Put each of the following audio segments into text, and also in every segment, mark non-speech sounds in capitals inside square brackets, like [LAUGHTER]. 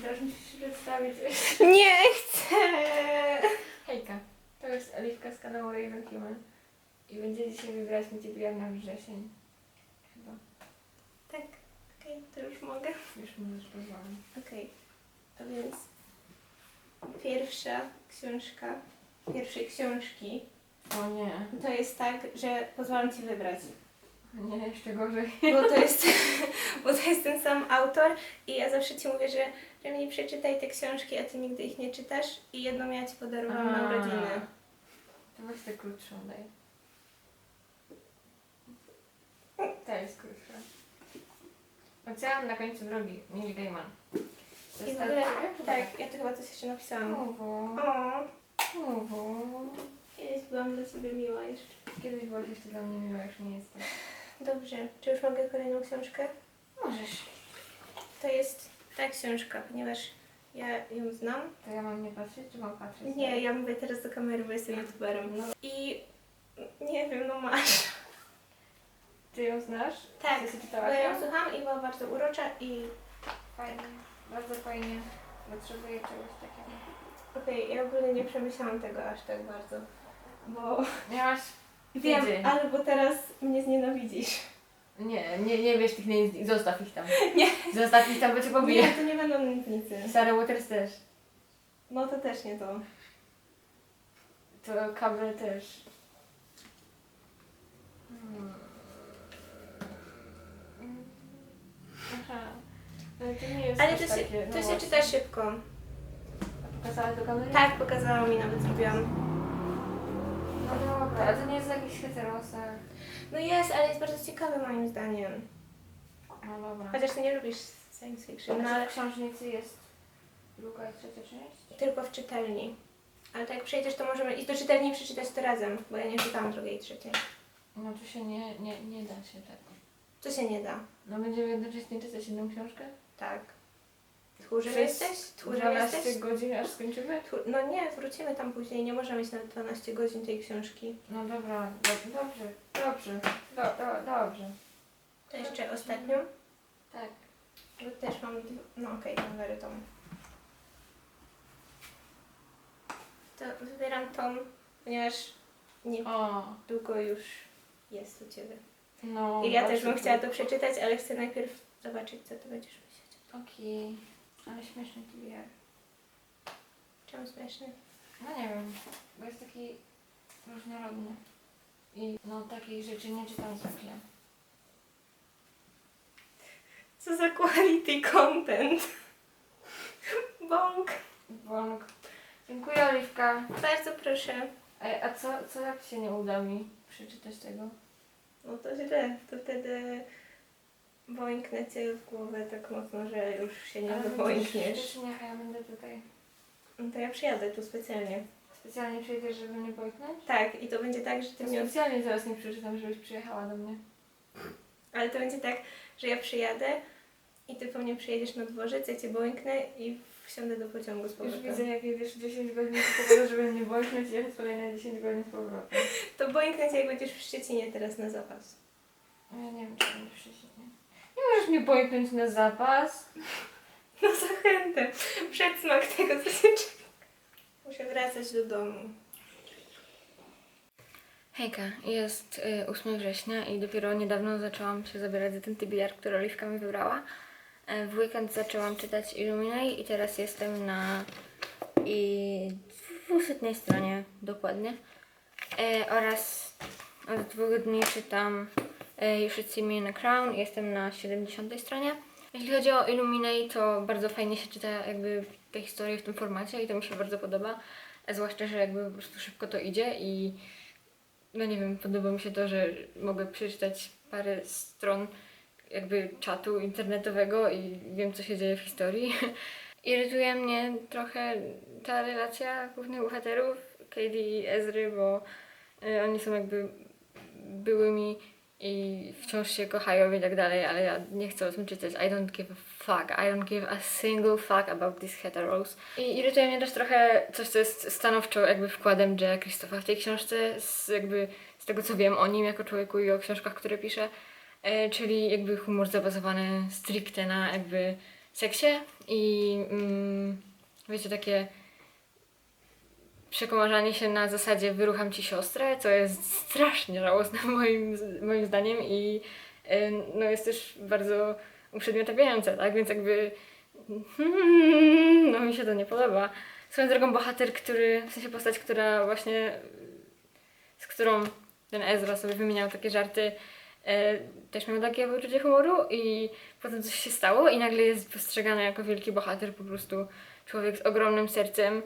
Musisz przedstawić. Nie chcę! Hejka, to jest Oliwka z kanału Raven Human. I będzie dzisiaj wybierać multiplayer na wrzesień. Chyba. Tak, okej, to już mogę. Już możesz pozwolić. Okej, a więc pierwsza książka, pierwszej książki, O nie. to jest tak, że pozwalam Ci wybrać. Nie, jeszcze gorzej. Bo to jest, [LAUGHS] bo to jest ten sam autor i ja zawsze Ci mówię, że, że mi przeczytaj te książki, a Ty nigdy ich nie czytasz i jedną ja Ci podarowałam na urodziny. To weź tę krótszą daj. Ta jest krótsza. Ocean na końcu drogi. Neil Gaiman. To I jest w ogóle, ta- tak, ja to chyba coś jeszcze napisałam. Uwu. O, kiedyś byłam dla Ciebie miła jeszcze. Kiedyś byłaś jeszcze dla mnie miła, już nie jesteś. Dobrze, czy już mogę kolejną książkę? Możesz. To jest ta książka, ponieważ ja ją znam. To ja mam nie patrzeć, czy mam patrzeć? Nie, ja mówię teraz do kamery, bo jestem youtuberem. No. I nie wiem, no masz. Ty ją znasz? Tak, Ty bo czytałaś ja ją? słucham i była bardzo urocza i Fajnie. Bardzo fajnie. Potrzebuję czegoś takiego. okej, ja ogólnie nie przemyślałam tego aż tak bardzo, bo Miałaś... wiem, Wiedzy. albo teraz mnie znienawidzisz. Nie, nie, nie wiesz tych nie Zostaw ich tam. [LAUGHS] Nie. Zostaw ich tam, bo cię pobiję. Nie, to nie będą nędznicy. Sarah Waters też. No to też nie to. To kabel też. Hmm. Aha. Ale to nie jest Ale aż to się, takie, no to się właśnie. czyta szybko. Pokazałaś do kamery? Tak, pokazała mi, nawet zrobiłam. No dobra, a to nie jest jakiś heterosach. No jest, ale jest bardzo ciekawy moim zdaniem. No dobra. Chociaż ty nie lubisz science fiction, no No ale ale w książnicy jest druga i trzecia część? tylko w czytelni. Ale tak jak przejdziesz, to możemy iść do czytelni i przeczytać to razem, bo ja nie czytałam drugiej i trzeciej. No tu się nie, nie, nie da się tak. To się nie da. No będziemy jednocześnie czytać jedną książkę? Tak. Tchórzem jesteś? Tchórzem 12 jesteś? godzin aż skończymy? Tchór... No nie, wrócimy tam później. Nie możemy mieć nawet 12 godzin tej książki. No dobra, do, dobrze, dobrze, do, do, dobrze. To jeszcze ostatnią. Tak. Bo też mam... dw- No okej, okay, numery tom. To wybieram tom, ponieważ nie O, długo już jest u Ciebie. no. I ja też bym chciała to przeczytać, ale chcę najpierw zobaczyć, co Ty będziesz myśleć. Okej, ale śmieszny TBR. Czemu śmieszny? No nie wiem, bo jest taki różnorodny. I no takich rzeczy nie czytam zwykle. [LAUGHS] Co za quality content. [LAUGHS] Bąk. Bąk. Dziękuję Oliwka. Bardzo proszę. Ej, a co, co jak się nie uda mi przeczytać tego? No to źle. To wtedy boinknę cię w głowę tak mocno, że już się nie doboinkniesz. Nie, a ja będę tutaj. No to ja przyjadę tu specjalnie. Specjalnie przyjedziesz, żeby mnie połknąć? Tak, i to będzie tak, że ty mnie... specjalnie teraz nie przeczytam, żebyś przyjechała do mnie. Ale to będzie tak, że ja przyjadę i ty po mnie przyjedziesz na dworzec, ja cię boinknę i wsiądę do pociągu z Już powrotem. widzę, jak jedziesz 10 godzin z powodu, żeby mnie połknąć i jechać kolejne 10 godzin z powrotem. To boinknę cię, jak będziesz w Szczecinie teraz na zapas. No ja nie wiem, czy będę przyjść, nie? Nie możesz mnie połknąć na zapas. [LAUGHS] No zachętę. Przedsmak tego, co się czeka. Muszę wracać do domu. Hejka, jest y, 8 września i dopiero niedawno zaczęłam się zabierać za ten TBR, który Oliwka mi wybrała. E, W weekend zaczęłam czytać Illuminate i teraz jestem na i 200 stronie dokładnie. E, oraz od dwóch dni czytam You Should See Me in a Crown jestem na 70 stronie. Jeśli chodzi o Illuminate, to bardzo fajnie się czyta jakby te historie w tym formacie i to mi się bardzo podoba. E, Zwłaszcza, że jakby po prostu szybko to idzie i no nie wiem, podoba mi się to, że mogę przeczytać parę stron jakby czatu internetowego i wiem, co się dzieje w historii. [LAUGHS] Irytuje mnie trochę ta relacja głównych bohaterów, Katie i Ezry, bo y, oni są jakby byłymi i wciąż się kochają i tak dalej, ale ja nie chcę o tym czytać. I don't give a fuck. I don't give a single fuck about these heteros. I irytuje mnie też trochę coś, co jest stanowczo jakby wkładem Jaya Christopha w tej książce, z jakby z tego co wiem o nim jako człowieku i o książkach, które pisze, e, czyli jakby humor zabazowany stricte na jakby seksie i mm, wiecie, takie przekomarzanie się na zasadzie wyrucham ci siostrę, co jest strasznie żałosne [LAUGHS] moim, moim zdaniem i y, no jest też bardzo uprzedmiotawiające, tak? Więc jakby [LAUGHS] no mi się to nie podoba. Swoją drogą bohater, który, w sensie postać, która właśnie z którą ten Ezra sobie wymieniał takie żarty, e, też miał takie poczucie humoru i potem coś się stało i nagle jest postrzegany jako wielki bohater, po prostu człowiek z ogromnym sercem,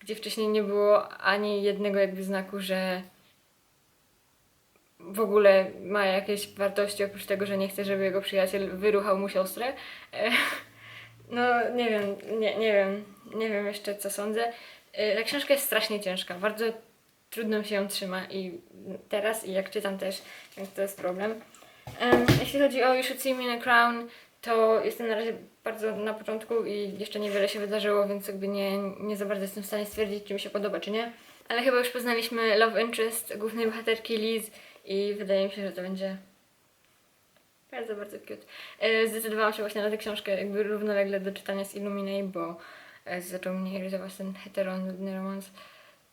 gdzie wcześniej nie było ani jednego jakby znaku, że w ogóle ma jakieś wartości oprócz tego, że nie chce, żeby jego przyjaciel wyruchał mu siostrę. E, [LAUGHS] no nie wiem, nie, nie wiem, nie wiem jeszcze co sądzę. E, Ta książka jest strasznie ciężka, bardzo trudno się ją trzyma i teraz i jak czytam też, więc to jest problem. Em, jeśli chodzi o You Should See Me in a Crown, to jestem na razie bardzo na początku i jeszcze niewiele się wydarzyło, więc jakby nie, nie za bardzo jestem w stanie stwierdzić, czy mi się podoba, czy nie. Ale chyba już poznaliśmy love interest głównej bohaterki Liz i wydaje mi się, że to będzie bardzo, bardzo cute. E, Zdecydowałam się właśnie na tę książkę jakby równolegle do czytania z Illuminate, bo e, zaczął mnie irytować ten heteronudny romans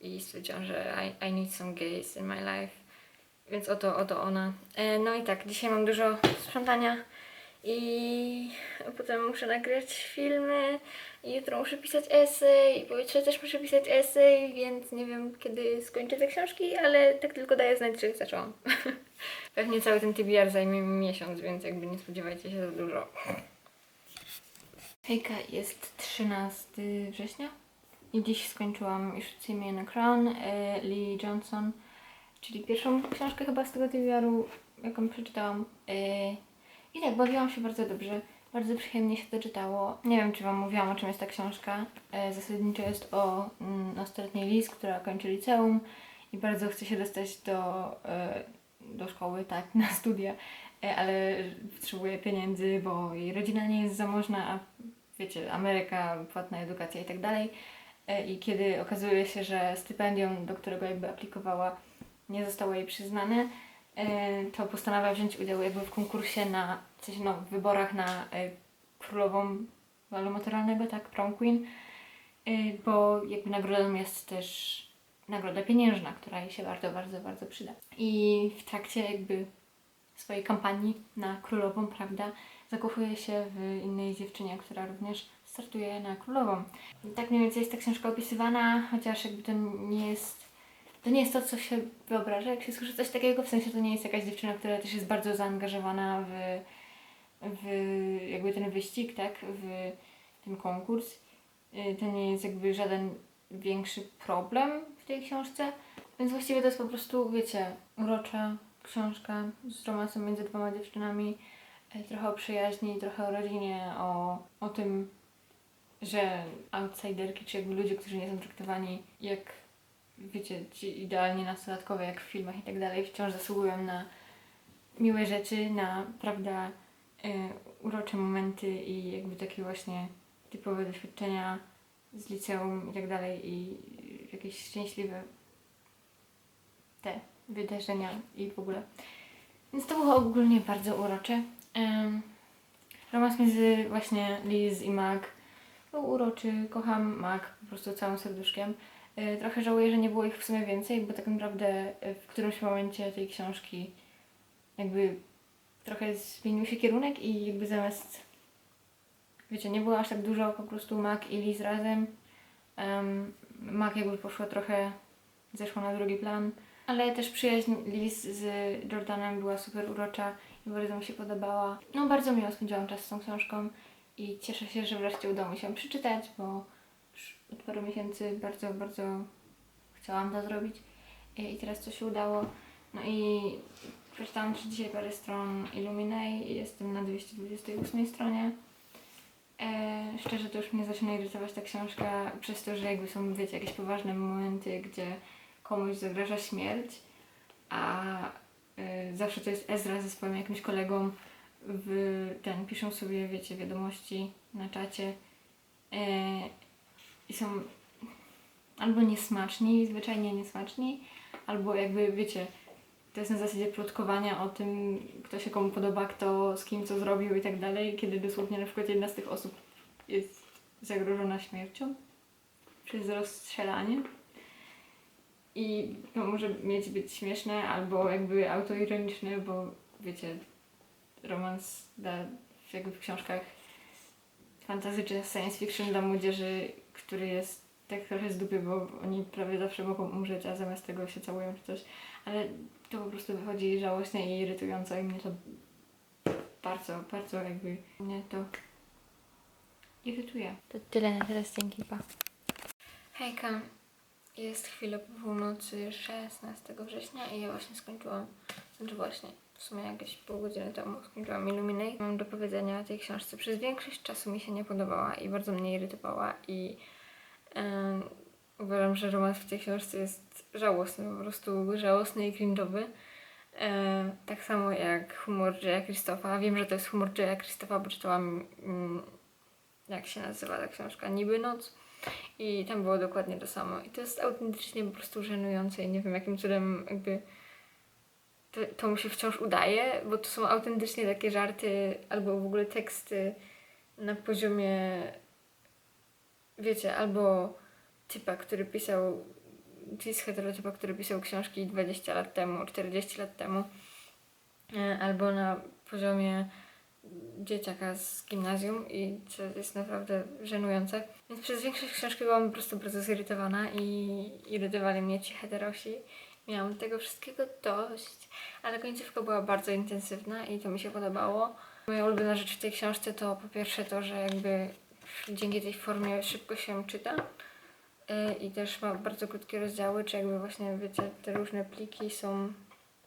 i stwierdziłam, że I, I need some gays in my life. Więc oto, oto ona. E, no i tak, dzisiaj mam dużo sprzątania i potem muszę nagrać filmy i jutro muszę pisać esej i pojutrze też muszę pisać esej, więc nie wiem kiedy skończę te książki, ale tak tylko daję znać, że zaczęłam. [LAUGHS] Pewnie cały ten TBR zajmie mi miesiąc, więc jakby nie spodziewajcie się za dużo. Hejka, jest 13 września i dziś skończyłam już See Me in a Crown e, Lee Johnson, czyli pierwszą książkę chyba z tego TBR-u, jaką przeczytałam. E, I tak, bawiłam się bardzo dobrze, bardzo przyjemnie się to czytało. Nie wiem, czy Wam mówiłam, o czym jest ta książka. E, zasadniczo jest o mm, nastoletniej Liz, która kończy liceum i bardzo chce się dostać do, e, do szkoły, tak, na studia, e, ale potrzebuje pieniędzy, bo jej rodzina nie jest zamożna, a wiecie, Ameryka, płatna edukacja i tak dalej. I kiedy okazuje się, że stypendium, do którego jakby aplikowała, nie zostało jej przyznane, to postanawia wziąć udział jakby w konkursie na, w no, w wyborach na e, królową balu tak, prom queen, e, bo jakby nagrodą jest też nagroda pieniężna, która jej się bardzo, bardzo, bardzo przyda. I w trakcie jakby swojej kampanii na królową, prawda, zakochuje się w innej dziewczynie, która również startuje na królową. I tak mniej więcej jest ta książka opisywana, chociaż jakby to nie jest to nie jest to, co się wyobraża, jak się słyszy coś takiego, w sensie to nie jest jakaś dziewczyna, która też jest bardzo zaangażowana w, w jakby ten wyścig, tak, w ten konkurs. Y, To nie jest jakby żaden większy problem w tej książce, więc właściwie to jest po prostu, wiecie, urocza książka z romansem między dwoma dziewczynami, y, trochę o przyjaźni, trochę o rodzinie, o, o tym, że outsiderki, czy jakby ludzie, którzy nie są traktowani jak wiecie, ci idealnie nastolatkowie, jak w filmach i tak dalej, wciąż zasługują na miłe rzeczy, na, prawda, urocze momenty i jakby takie właśnie typowe doświadczenia z liceum i tak dalej i jakieś szczęśliwe te wydarzenia i w ogóle. Więc to było ogólnie bardzo urocze. Um, romans między właśnie Liz i Mag był uroczy, kocham Mag po prostu całym serduszkiem. Y, Trochę żałuję, że nie było ich w sumie więcej, bo tak naprawdę w którymś momencie tej książki jakby trochę zmienił się kierunek i jakby zamiast wiecie, nie było aż tak dużo po prostu Mac i Liz razem. Um, Mac jakby poszła trochę, zeszła na drugi plan, ale też przyjaźń Liz z Jordanem była super urocza i bardzo mi się podobała. No bardzo miło spędziłam czas z tą książką i cieszę się, że wreszcie udało mi się przeczytać, bo już od paru miesięcy bardzo, bardzo chciałam to zrobić i i teraz to się udało. No i przeczytałam też dzisiaj parę stron Illuminae i jestem na 228 stronie. E, szczerze to już mnie zaczyna irytować ta książka przez to, że jakby są, wiecie, jakieś poważne momenty, gdzie komuś zagraża śmierć, a e, zawsze to jest Ezra ze swoim jakimś kolegą w ten, piszą sobie, wiecie, wiadomości na czacie e, i są albo niesmaczni, zwyczajnie niesmaczni, albo jakby, wiecie, to jest na zasadzie plotkowania o tym, kto się komu podoba, kto z kim co zrobił i tak dalej, kiedy dosłownie na przykład jedna z tych osób jest zagrożona śmiercią przez rozstrzelanie. I to może mieć być śmieszne albo jakby autoironiczne, bo wiecie, romans da jakby w książkach fantasy czy science fiction dla młodzieży, który jest tak trochę z dupy, bo oni prawie zawsze mogą umrzeć, a zamiast tego się całują czy coś. Ale to po prostu wychodzi żałośnie i irytująco i mnie to bardzo, bardzo jakby mnie to irytuje. To tyle na teraz, dzięki, pa. Hejka, jest chwilę po północy 16 września i ja właśnie skończyłam, znaczy właśnie, w sumie jakieś pół godziny temu skończyłam Illuminate. Mam do powiedzenia o tej książce. Przez większość czasu mi się nie podobała i bardzo mnie irytowała i uważam, że romans w tej książce jest żałosny, po prostu żałosny i cringe'owy. E, tak samo jak humor Jaya Krzysztofa. Wiem, że to jest humor Jaya Krzysztofa, bo czytałam, mm, jak się nazywa ta książka, Niby Noc. I tam było dokładnie to samo. I to jest autentycznie po prostu żenujące i nie wiem jakim cudem jakby to, to mu się wciąż udaje, bo to są autentycznie takie żarty albo w ogóle teksty na poziomie wiecie, albo typa, który pisał cis heterotypa, który pisał książki 20 lat temu, 40 lat temu, e, albo na poziomie dzieciaka z gimnazjum i co jest naprawdę żenujące. Więc przez większość książki byłam po prostu bardzo zirytowana i irytowali mnie ci heterosi. Miałam tego wszystkiego dość, ale końcówka była bardzo intensywna i to mi się podobało. Moja ulubiona rzecz w tej książce to po pierwsze to, że jakby dzięki tej formie szybko się czyta yy, i też ma bardzo krótkie rozdziały, czy jakby właśnie wiecie, te różne pliki są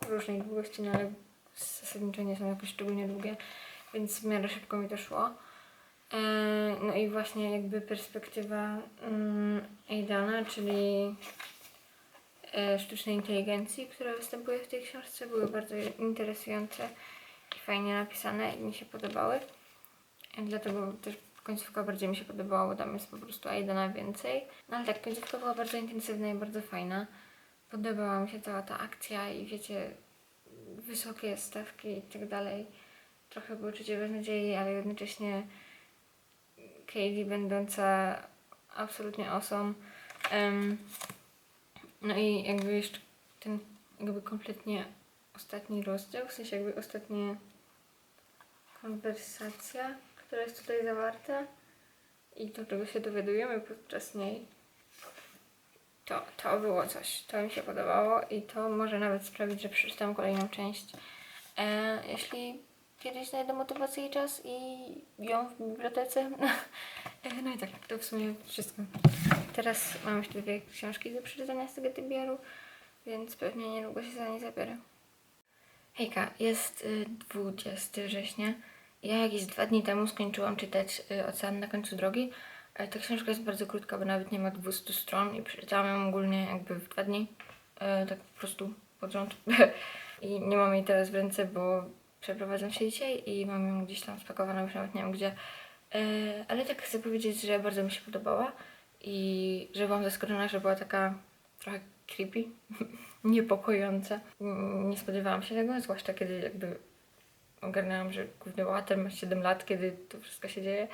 różnej długości, no ale zasadniczo nie są jakoś szczególnie długie, więc w miarę szybko mi to szło. Yy, No i właśnie jakby perspektywa mm, Aidana, czyli e, sztucznej inteligencji, która występuje w tej książce, były bardzo interesujące i fajnie napisane i mi się podobały. Dlatego też końcówka bardziej mi się podobała, bo tam jest po prostu Aidana więcej. No ale tak, końcówka była bardzo intensywna i bardzo fajna. Podobała mi się cała ta akcja i wiecie, wysokie stawki i tak dalej. Trochę było czucie beznadziei, ale jednocześnie Katie będąca absolutnie awesome. Em, no i jakby jeszcze ten jakby kompletnie ostatni rozdział, w sensie jakby ostatnia konwersacja, która jest tutaj zawarta i to, czego się dowiadujemy podczas niej, to, to było coś. To mi się podobało i to może nawet sprawić, że przeczytam kolejną część. E, jeśli kiedyś znajdę motywację i czas i ją w bibliotece. [LAUGHS] No i tak, to w sumie wszystko. Teraz mam jeszcze dwie książki do przeczytania z tego tybiaru, więc pewnie niedługo się za nie zabiorę. Hejka, jest y, 20 września. Ja jakieś dwa dni temu skończyłam czytać y, Ocean na końcu drogi. E, Ta książka jest bardzo krótka, bo nawet nie ma 200 stron i przeczytałam ją ogólnie jakby w dwa dni. E, tak po prostu pod rząd. [LAUGHS] I nie mam jej teraz w ręce, bo przeprowadzam się dzisiaj i mam ją gdzieś tam spakowaną, już nawet nie wiem gdzie. E, ale tak chcę powiedzieć, że bardzo mi się podobała i że byłam zaskoczona, że była taka trochę creepy, [LAUGHS] niepokojąca. Nie spodziewałam się tego, zwłaszcza kiedy jakby ogarnęłam, że główny bohater ma 7 lat, kiedy to wszystko się dzieje.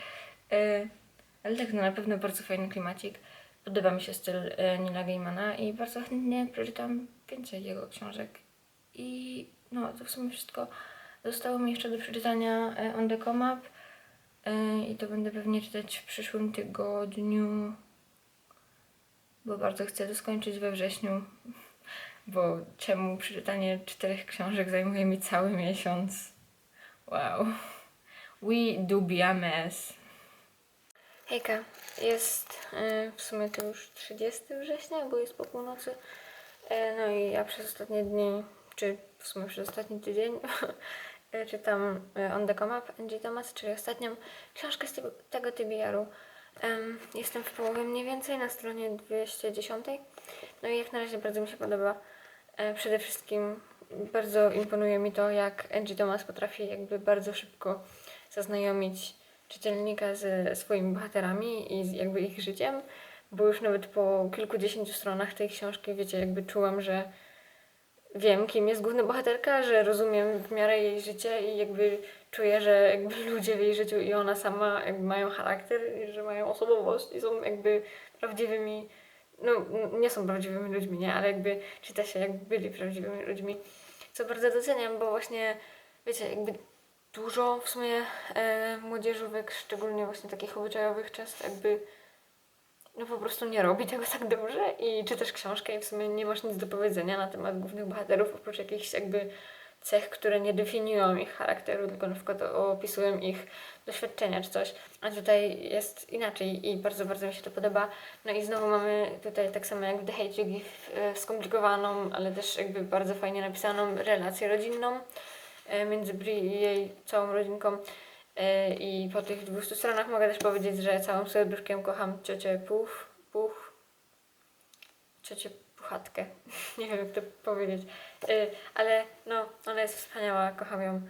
E, ale tak, no na pewno bardzo fajny klimacik. Podoba mi się styl e, Nila Gaimana i bardzo chętnie przeczytam więcej jego książek. I no, to w sumie wszystko. Zostało mi jeszcze do przeczytania e, On the Come Up e, i to będę pewnie czytać w przyszłym tygodniu, bo bardzo chcę to skończyć we wrześniu, [LAUGHS] bo czemu przeczytanie czterech książek zajmuje mi cały miesiąc? Wow. We do be a mess. Hejka, jest e, w sumie to już 30 września, bo jest po północy. E, no i ja przez ostatnie dni, czy w sumie przez ostatni tydzień [LAUGHS] e, czytam e, On the Come Up Angie Thomas, czyli ostatnią książkę z tego, tego TBR-u. Em, jestem w połowie mniej więcej na stronie 210. No i jak na razie bardzo mi się podoba. E, przede wszystkim bardzo imponuje mi to, jak Angie Thomas potrafi jakby bardzo szybko zaznajomić czytelnika ze swoimi bohaterami i z jakby ich życiem, bo już nawet po kilkudziesięciu stronach tej książki, wiecie, jakby czułam, że wiem, kim jest główna bohaterka, że rozumiem w miarę jej życie i jakby czuję, że jakby [LAUGHS] ludzie w jej życiu i ona sama jakby mają charakter, że mają osobowość i są jakby prawdziwymi, no nie są prawdziwymi ludźmi, nie, ale jakby czyta się jakby byli prawdziwymi ludźmi, co bardzo doceniam, bo właśnie, wiecie, jakby dużo w sumie e, młodzieżówek, szczególnie właśnie takich obyczajowych, często jakby no po prostu nie robi tego tak dobrze i czytasz książkę i w sumie nie masz nic do powiedzenia na temat głównych bohaterów, oprócz jakichś jakby cech, które nie definiują ich charakteru, tylko na przykład opisują ich doświadczenia czy coś. A tutaj jest inaczej i bardzo, bardzo mi się to podoba. No i znowu mamy tutaj tak samo jak w The Hate You Give e, skomplikowaną, ale też jakby bardzo fajnie napisaną relację rodzinną e, między Bri i jej całą rodzinką. E, I po tych 200 stronach mogę też powiedzieć, że całym serduszkiem kocham ciocię Puch, Puch, ciocię Puchatkę. [LAUGHS] Nie wiem jak to powiedzieć. E, Ale no, ona jest wspaniała, kocham ją.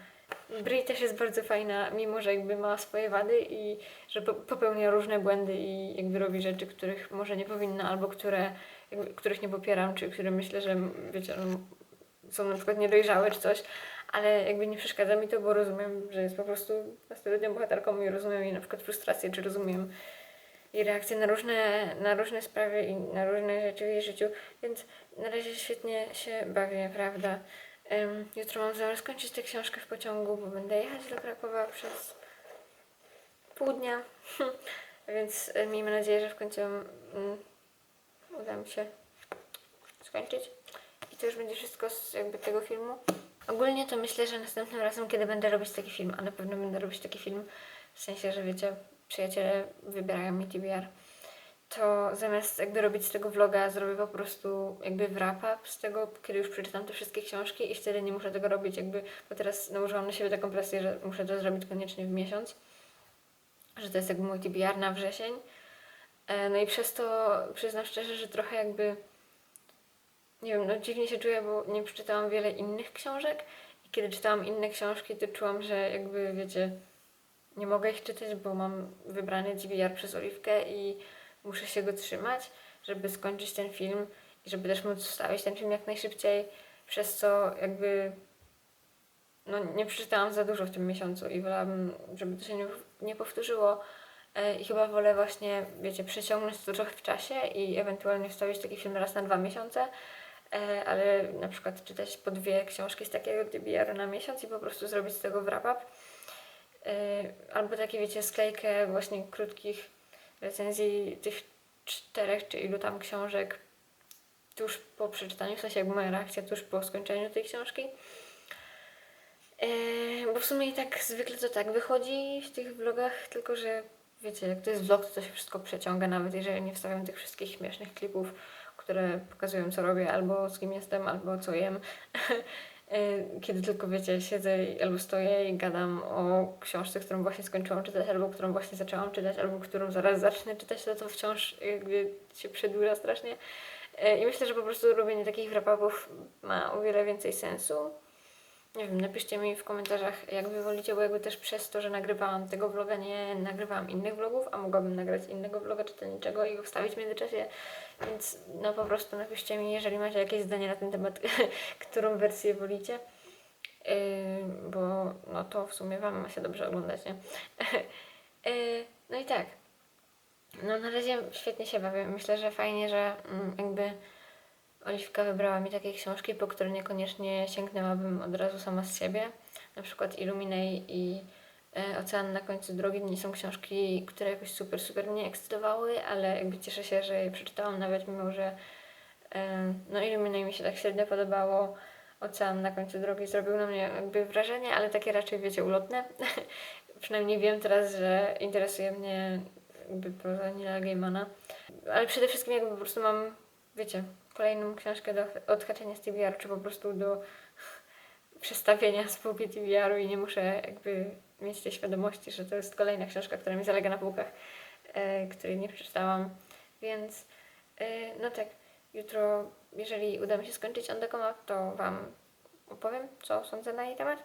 Bri też jest bardzo fajna, mimo że jakby ma swoje wady i że po- popełnia różne błędy i jakby robi rzeczy, których może nie powinna, albo które, jakby, których nie popieram, czy które myślę, że wiecie, no, są na przykład niedojrzałe czy coś, ale jakby nie przeszkadza mi to, bo rozumiem, że jest po prostu nastoletnią bohaterką i rozumiem jej na przykład frustrację, czy rozumiem jej reakcje na różne, na różne sprawy i na różne rzeczy w jej życiu, więc na razie świetnie się bawię, prawda. Em, jutro mam zamiar skończyć tę książkę w pociągu, bo będę jechać do Krakowa przez pół dnia, [LAUGHS] więc e, miejmy nadzieję, że w końcu mm, uda mi się skończyć. I to już będzie wszystko z jakby tego filmu. Ogólnie to myślę, że następnym razem, kiedy będę robić taki film, a na pewno będę robić taki film, w sensie, że wiecie, przyjaciele wybierają mi TBR, to zamiast jakby robić z tego vloga, zrobię po prostu jakby wrap-up z tego, kiedy już przeczytam te wszystkie książki i wtedy nie muszę tego robić jakby, bo teraz nałożyłam na siebie taką presję, że muszę to zrobić koniecznie w miesiąc, że to jest jakby mój TBR na wrzesień. E, No i przez to przyznam szczerze, że trochę jakby nie wiem, no dziwnie się czuję, bo nie przeczytałam wiele innych książek i kiedy czytałam inne książki, to czułam, że jakby, wiecie, nie mogę ich czytać, bo mam wybrany GBR przez Oliwkę i muszę się go trzymać, żeby skończyć ten film i żeby też móc wstawić ten film jak najszybciej, przez co jakby no, nie przeczytałam za dużo w tym miesiącu i wolałabym, żeby to się nie, nie powtórzyło E, i chyba wolę właśnie, wiecie, przeciągnąć to trochę w czasie i ewentualnie wstawić taki film raz na dwa miesiące, e, ale na przykład czytać po dwie książki z takiego DBR na miesiąc i po prostu zrobić z tego wrap-up. E, Albo takie, wiecie, sklejkę właśnie krótkich recenzji tych czterech czy ilu tam książek tuż po przeczytaniu, w sensie jakby moja reakcja tuż po skończeniu tej książki. E, bo w sumie i tak zwykle to tak wychodzi w tych vlogach, tylko że wiecie, jak to jest vlog, to to się wszystko przeciąga, nawet jeżeli nie wstawiam tych wszystkich śmiesznych klipów, które pokazują co robię, albo z kim jestem, albo co jem. [LAUGHS] E, Kiedy tylko wiecie, siedzę albo stoję i gadam o książce, którą właśnie skończyłam czytać, albo którą właśnie zaczęłam czytać, albo którą zaraz zacznę czytać, to to wciąż jakby się przedłuża strasznie. E, I myślę, że po prostu robienie takich wrap-upów ma o wiele więcej sensu. Nie wiem, napiszcie mi w komentarzach, jak wy wolicie, bo jakby też przez to, że nagrywałam tego vloga, nie nagrywałam innych vlogów, a mogłabym nagrać innego vloga czytelniczego i go wstawić w międzyczasie, więc no po prostu napiszcie mi, jeżeli macie jakieś zdanie na ten temat, [LAUGHS] którą wersję wolicie, yy, bo no to w sumie wam ma się dobrze oglądać, nie? [LAUGHS] yy, no i tak, no na razie świetnie się bawię, myślę, że fajnie, że mm, jakby Oliwka wybrała mi takie książki, po które niekoniecznie sięgnęłabym od razu sama z siebie. Na przykład Illuminate i e, Ocean na końcu drogi nie są książki, które jakoś super, super mnie ekscytowały, ale jakby cieszę się, że je przeczytałam, nawet mimo, że e, no Illuminate mi się tak średnio podobało. Ocean na końcu drogi zrobił na mnie jakby wrażenie, ale takie raczej, wiecie, ulotne. [LAUGHS] Przynajmniej wiem teraz, że interesuje mnie jakby proza Nila Gaimana. Ale przede wszystkim jakby po prostu mam, wiecie, kolejną książkę do odhaczenia z TBR, czy po prostu do [LAUGHS] przestawienia spółki TBR-u i nie muszę jakby mieć tej świadomości, że to jest kolejna książka, która mi zalega na półkach, e, której nie przeczytałam. Więc e, no tak, jutro, jeżeli uda mi się skończyć On The Come Up, to Wam opowiem, co sądzę na jej temat.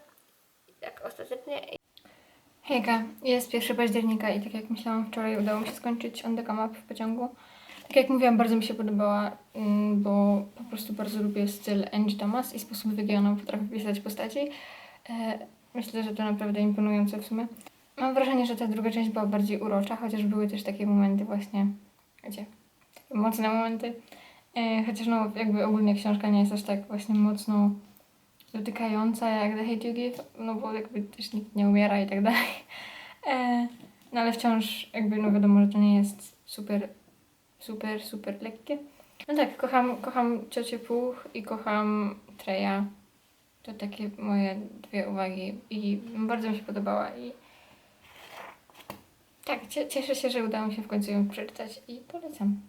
Jak ostatecznie. Hejka, jest 1 października i tak jak myślałam wczoraj udało mi się skończyć On The Come Up w pociągu. Tak jak mówiłam, bardzo mi się podobała, mm, bo po prostu bardzo lubię styl Angie Thomas i sposób, w jaki ona potrafi pisać postaci. E, Myślę, że to naprawdę imponujące w sumie. Mam wrażenie, że ta druga część była bardziej urocza, chociaż były też takie momenty właśnie, gdzie mocne momenty. E, chociaż no jakby ogólnie książka nie jest aż tak właśnie mocno dotykająca jak The Hate You Give, no bo jakby też nikt nie umiera i tak dalej. E, no ale wciąż jakby no wiadomo, że to nie jest super, super, super lekkie. No tak, kocham, kocham ciocię Puch i kocham Treja. To takie moje dwie uwagi i bardzo mi się podobała i tak, cie- cieszę się, że udało mi się w końcu ją przeczytać i polecam.